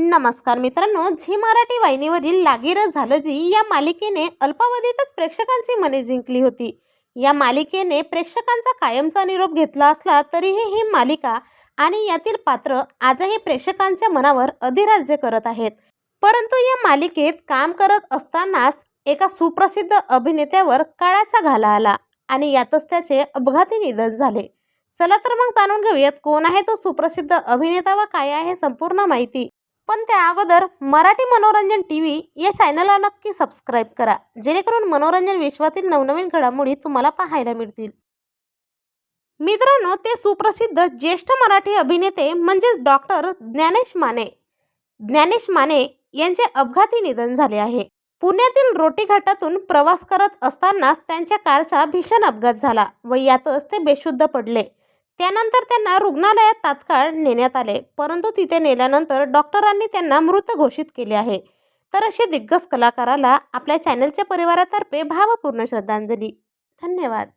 नमस्कार मित्रांनो झी मराठी वाहिनीवरील लागीर झालं जी या मालिकेने अल्पावधीतच प्रेक्षकांची मने जिंकली होती. या मालिकेने प्रेक्षकांचा कायमचा निरोप घेतला असला तरीही ही मालिका आणि यातील पात्र आजही प्रेक्षकांच्या मनावर अधिराज्य करत आहेत. परंतु या मालिकेत काम करत असतानाच एका सुप्रसिद्ध अभिनेत्यावर काळाचा घाला आला आणि यातच त्याचे अपघाती निधन झाले. चला तर मग जाणून घेऊयात कोण आहे तो सुप्रसिद्ध अभिनेता व काय आहे संपूर्ण माहिती. पण त्या अगोदर मराठी मनोरंजन टी व्ही या चॅनलला नक्की सबस्क्राईब करा. जेणेकरून मनोरंजन विश्वातील नवनवीन घडामोडी तुम्हाला पाहायला मिळतील. मित्रांनो ते सुप्रसिद्ध ज्येष्ठ मराठी अभिनेते म्हणजेच डॉक्टर ज्ञानेश माने. ज्ञानेश माने यांचे अपघाती निधन झाले आहे. पुण्यातील रोटी घाटातून प्रवास करत असतानाच त्यांच्या कारचा भीषण अपघात झाला व यातच ते बेशुद्ध पडले. त्यानंतर त्यांना रुग्णालयात तात्काळ नेण्यात आले. परंतु तिथे नेल्यानंतर डॉक्टरांनी त्यांना मृत घोषित केले आहे. तर असे दिग्गज कलाकाराला आपल्या चॅनलच्या परिवारातर्फे भावपूर्ण श्रद्धांजली. धन्यवाद.